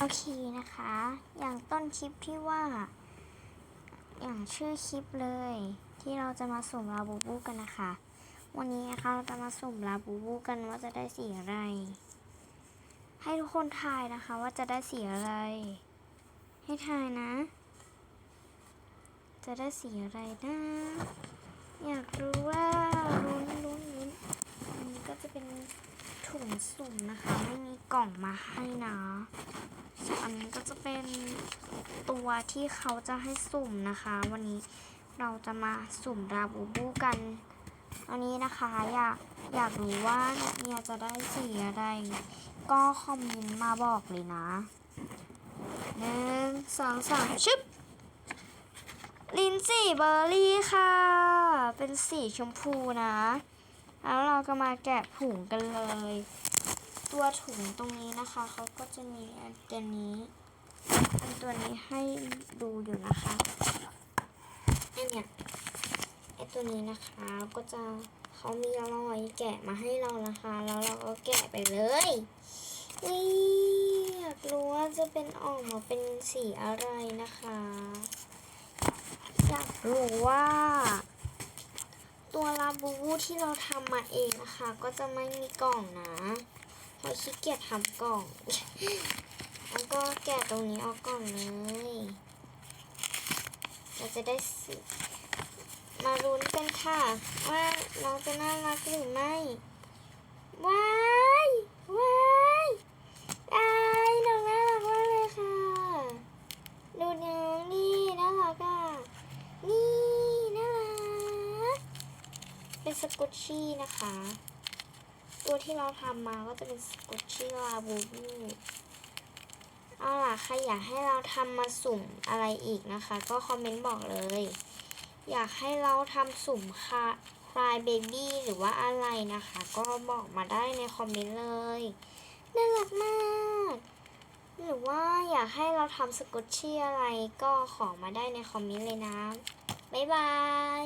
โอเคนะคะ อย่างต้นคลิปที่ว่า อย่างชื่อคลิปเลย ที่เราจะมาสุ่มลาบูบูกันนะคะ วันนี้นะคะเราจะมาสุ่มลาบูบูกันว่าจะได้สีอะไร ให้ทุกคนทายนะคะว่าจะได้สีอะไร ให้ทายนะ จะได้สีอะไรนะ อยากรู้ว่าลุ้นลุ้นลุ้นอันนี้ก็จะเป็นถุงสุ่มนะคะ ไม่มีก ล่องมาให้นะอันนี้ก็จะเป็นตัวที่เขาจะให้สุ่มนะคะ วันนี้เราจะมาสุ่มราบูบูกัน อันนี้นะคะอยากอยากรู้ว่าเนี่ยจะได้สีอะไร ก็คอมเมนต์มาบอกเลยนะหนึ่งสองสามชึบลินจีเบอร์รี่ค่ะ เป็นสีชมพูนะ แล้วเราก็มาแกะผงกันเลย ตัวถุงตรงนี้นะคะเขาก็จะมีอันตัวนี้อันตัวนี้ให้ดูอยู่นะคะอันเนี้ยไอตัวนี้นะคะก็จะเขามีรอยแกะมาให้เรานะคะ แล้วเราก็แกะไปเลยนี่อยากรู้ว่าจะเป็นออกมาเป็นสีอะไรนะคะ อยากรู้ว่า ตัวลาบูบูที่เราทำมาเองนะคะ ก็จะไม่มีกล่องนะ เพราะขี้เกียจทำกล่องแล้วก็แกะตรงนี้ออกกล่อนเลยเราจะได้สีมาลุ้นกันค่ะ ว่าน้องจะน่ารักหรือไม่ ว้าย ว้ายอายน้องน่ารักมากเลยค่ะ ดูน้องนี่น่ารักอะ นี่น่ารัก เป็นสกุชชี่นะคะ ตัวที่เราทำมาก็จะเป็นสกุชชี่ลาบูบูเอาล่ะใครอยากให้เราทำมาสุ่มอะไรอีกนะคะ ก็คอมเมนต์บอกเลย อยากให้เราทำสุ่มคาคลายเบบี้หรือว่าอะไรนะคะ ก็บอกมาได้ในคอมเมนต์เลยน่ารักมากหรือว่าอยากให้เราทำสกุชชี่อะไรก็ขอมาได้ในคอมเมนต์เลยนะบ๊ายบาย